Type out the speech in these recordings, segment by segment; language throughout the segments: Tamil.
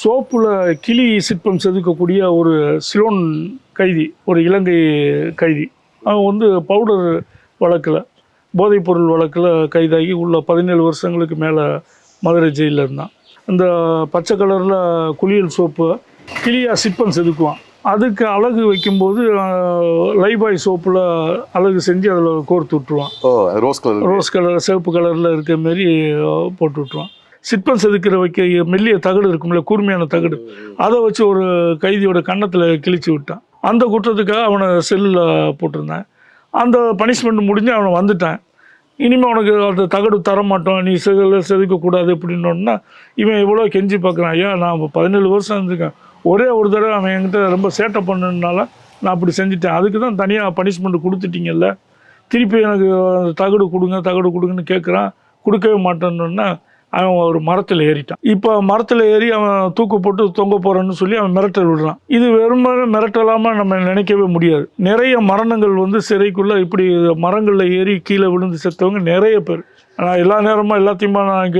சோப்புல கிளி சிற்பம் செதுக்கக்கூடிய ஒரு சிலோன் கைதி ஒரு இலங்கை கைதி. அவன் வந்து பவுடர் வழக்கில் போதைப்பொருள் வழக்கில் கைதாகி உள்ள பதினேழு வருஷங்களுக்கு மேலே மதுரை ஜெயிலில் இருந்தான். இந்த பச்சை கலரில் குளியல் சோப்பு கிளியா சிற்பம் செதுக்குவான். அதுக்கு அழகு வைக்கும்போது லைபாய் சோப்பில் அழகு செஞ்சு அதில் கோர்த்து விட்ருவான் ரோஸ் கலர் ரோஸ் கலர் சிவப்பு கலரில் இருக்க மாரி போட்டு விட்ருவான் சிற்பம் செதுக்கிற வைக்க மெல்லிய தகடு இருக்கும்ல கூர்மையான தகடு. அதை வச்சு ஒரு கைதியோட கன்னத்தில் கிழிச்சு விட்டான். அந்த குற்றத்துக்காக அவனை செல்லில் போட்டிருந்தேன். அந்த பனிஷ்மெண்ட் முடிஞ்சு அவனை வந்துட்டான். இனிமேல் அவனுக்கு அந்த தகடு தர மாட்டோம் நீ செதில் செதுக்கக்கூடாது எப்படின்னோடனா இவன் எவ்வளோ கெஞ்சி பார்க்குறான். ஐயா நான் இப்போ பதினேழு வருஷம் இருந்திருக்கேன். ஒரே ஒரு தடவை அவன் என்கிட்ட ரொம்ப சேட்டை பண்ணனால நான் அப்படி செஞ்சுட்டேன். அதுக்கு தான் தனியாக பனிஷ்மெண்ட் கொடுத்துட்டீங்கல்ல. திருப்பி எனக்கு தகடு கொடுங்க தகடு கொடுங்கன்னு கேட்குறான். கொடுக்கவே மாட்டேன்னொன்னா அவன் ஒரு மரத்தில் ஏறிட்டான். இப்போ மரத்தில் ஏறி அவன் தூக்கு போட்டு தொங்க போகிறேன்னு சொல்லி அவன் மிரட்டல் விடுறான். இது வெறுமனே மிரட்டலாமல் நம்ம நினைக்கவே முடியாது. நிறைய மரணங்கள் வந்து சிறைக்குள்ளே இப்படி மரங்களில் ஏறி கீழே விழுந்து செத்தவங்க நிறைய பேர். நான் எல்லா நேரமும் எல்லாத்தையுமா நான்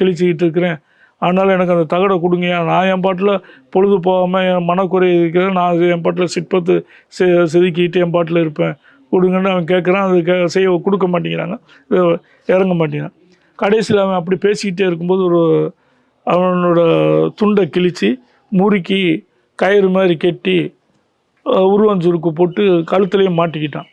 கிழிச்சிக்கிட்டு இருக்கிறேன். அதனால் எனக்கு அந்த தகடை கொடுங்க. நான் என் பாட்டில் பொழுது போகாமல் என் மனக்குறை இருக்கிறேன். நான் என் பாட்டில் சிற்பத்து செ செதுக்கிட்டு என் பாட்டில் இருப்பேன். கொடுங்கன்னு அவன் கேட்குறான் அது கே செய்ய கொடுக்க மாட்டேங்கிறாங்க. இறங்க மாட்டேங்கிறான். கடைசியில் அவன் அப்படி பேசிக்கிட்டே இருக்கும்போது ஒரு அவனோட துண்டை கிழித்து முறுக்கி கயிறு மாதிரி கெட்டி உருவம் சுருக்கு போட்டு கழுத்துலேயே மாட்டிக்கிட்டான்.